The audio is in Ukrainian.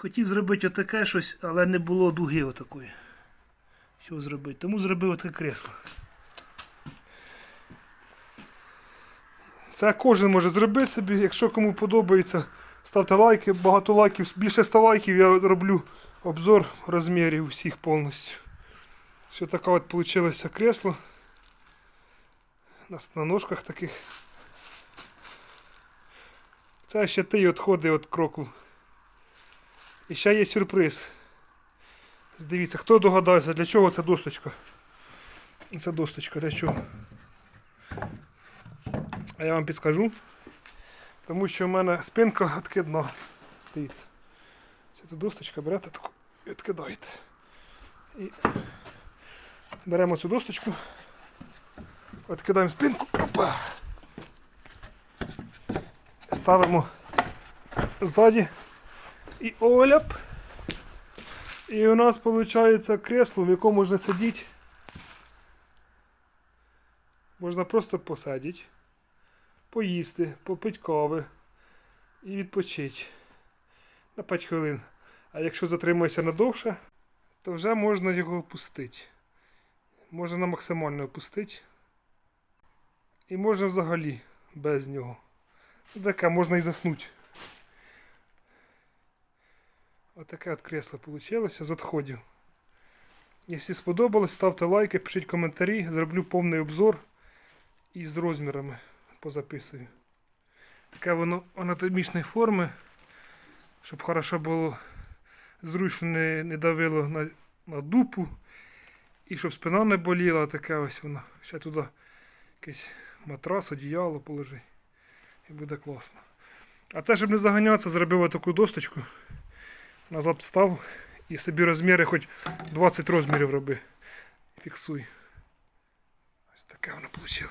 Хотів зробити отаке щось, але не було дуги отакої. Що зробити? Тому зробив таке кресло. Це кожен може зробити собі. Якщо кому подобається, ставте лайки, багато лайків, більше 100 лайків я роблю обзор розмірів всіх повністю. Все таке от вийшло кресло. На, на ножках таких. Це ще ті відходи від кроку. І ще є сюрприз. Дивіться, хто догадається, для чого ця досточка? Це досточка для чого? А я вам підскажу. Тому що в мене спинка відкидна стоїть. Тут досточка, берете таку і відкидаєте. І беремо цю досточку, відкидаємо спинку. Опа. Ставимо ззаді. І оляп. І у нас виходить кресло, в якому можна сидіти. Можна просто посадити, поїсти, попити кави і відпочити на 5 хвилин. А якщо затримуєшся надовше, то вже можна його опустити. Можна на максимально опустити. І можна взагалі без нього. Таке можна і заснути. Отаке от кресло вийшло з відходів. Якщо сподобалось, ставте лайки, пишіть коментарі, зроблю повний обзор і з розмірами позаписую. Таке воно анатомічної форми, щоб хорошо було зручно не, не давило на, на дупу. І щоб спина не боліла, таке ось воно. Ще туди якийсь матрас, одіяло положить. І буде класно. А це, щоб не заганятися, зробив таку досточку. Назад став і собі розміри хоч 20 розмірів роби. Фіксуй. Ось таке воно вийшло.